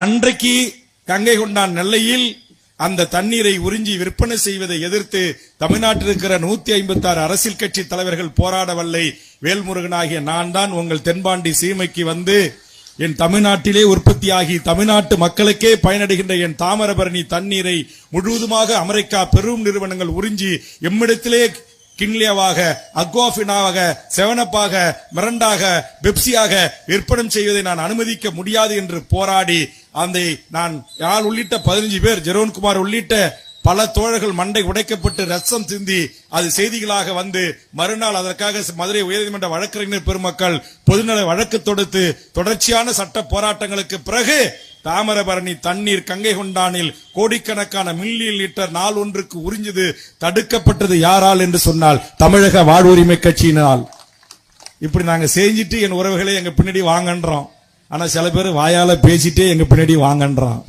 அன்றைக்கு கங்கை கொண்டான் நெல்லையில் அந்த தண்ணீரை உறிஞ்சி விற்பனை செய்வதை எதிர்த்து தமிழ்நாட்டில் இருக்கிற நூத்தி ஐம்பத்தி ஆறு அரசியல் கட்சி தலைவர்கள் போராடவில்லை. வேல்முருகனாகிய நான் தான் உங்கள் தென்பாண்டி சீமைக்கு வந்து என் தமிழ்நாட்டிலே உற்பத்தியாகி தமிழ்நாட்டு மக்களுக்கே பயனடைகின்ற என் தாமிரபரணி தண்ணீரை முழுவதுமாக அமெரிக்கா பெரும் நிறுவனங்கள் உறிஞ்சி எம்மிடத்திலே கிங்லியாவாக அக்வாஃபினாவாக செவனப்பாக மிரண்டாக பெப்சியாக விற்பனம் செய்வதை நான் அனுமதிக்க முடியாது என்று போராடி அந்த நான் யாழ் உள்ளிட்ட பதினஞ்சு பேர் ஜெரோன்குமார் உள்ளிட்ட பல தோழர்கள் மண்டை உடைக்கப்பட்டு ரத்தம் சிந்தி அது செய்திகளாக வந்து மறுநாள் அதற்காக மதுரை உயர்நீதிமன்ற வழக்கறிஞர் பெருமக்கள் பொதுநல வழக்கு தொடுத்து தொடர்ச்சியான சட்ட போராட்டங்களுக்கு பிறகு தாமிரபரணி தண்ணீர் கங்கை கொண்டானில் கோடிக்கணக்கான மில்லியன் லிட்டர் நாள் ஒன்றுக்கு உறிஞ்சது தடுக்கப்பட்டது யாரால் என்று சொன்னால் தமிழக வாழ்வுரிமை கட்சியினால். இப்படி நாங்க செஞ்சுட்டு என் உறவுகளை எங்க பின்னாடி வாங்கன்றோம். ஆனா சில பேர் வாயால பேசிட்டே எங்க பின்னாடி வாங்கன்றோம்.